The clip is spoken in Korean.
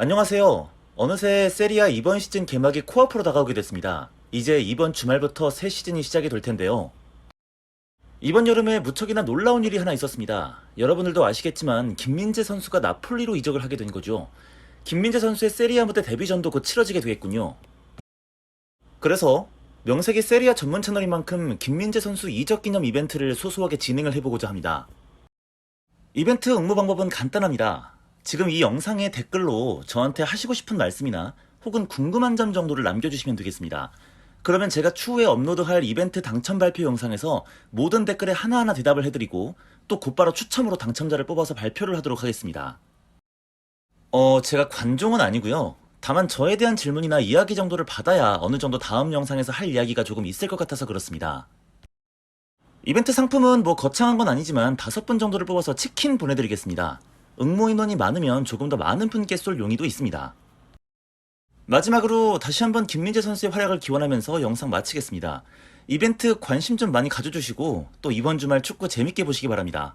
안녕하세요. 어느새 세리아 이번 시즌 개막이 코앞으로 다가오게 됐습니다. 이제 이번 주말부터 새 시즌이 시작이 될 텐데요. 이번 여름에 무척이나 놀라운 일이 하나 있었습니다. 여러분들도 아시겠지만 김민재 선수가 나폴리로 이적을 하게 된 거죠. 김민재 선수의 세리아 무대 데뷔전도 곧 치러지게 되겠군요. 그래서 명색이 세리아 전문 채널인 만큼 김민재 선수 이적 기념 이벤트를 소소하게 진행을 해보고자 합니다. 이벤트 응모 방법은 간단합니다. 지금 이 영상의 댓글로 저한테 하시고 싶은 말씀이나 혹은 궁금한 점 정도를 남겨주시면 되겠습니다. 그러면 제가 추후에 업로드할 이벤트 당첨 발표 영상에서 모든 댓글에 하나하나 대답을 해드리고 또 곧바로 추첨으로 당첨자를 뽑아서 발표를 하도록 하겠습니다. 어, 제가 관종은 아니고요. 다만 저에 대한 질문이나 이야기 정도를 받아야 어느 정도 다음 영상에서 할 이야기가 조금 있을 것 같아서 그렇습니다. 이벤트 상품은 뭐 거창한 건 아니지만 다섯 분 정도를 뽑아서 치킨 보내드리겠습니다. 응모 인원이 많으면 조금 더 많은 분께 쏠 용의도 있습니다. 마지막으로 다시 한번 김민재 선수의 활약을 기원하면서 영상 마치겠습니다. 이벤트 관심 좀 많이 가져주시고 또 이번 주말 축구 재밌게 보시기 바랍니다.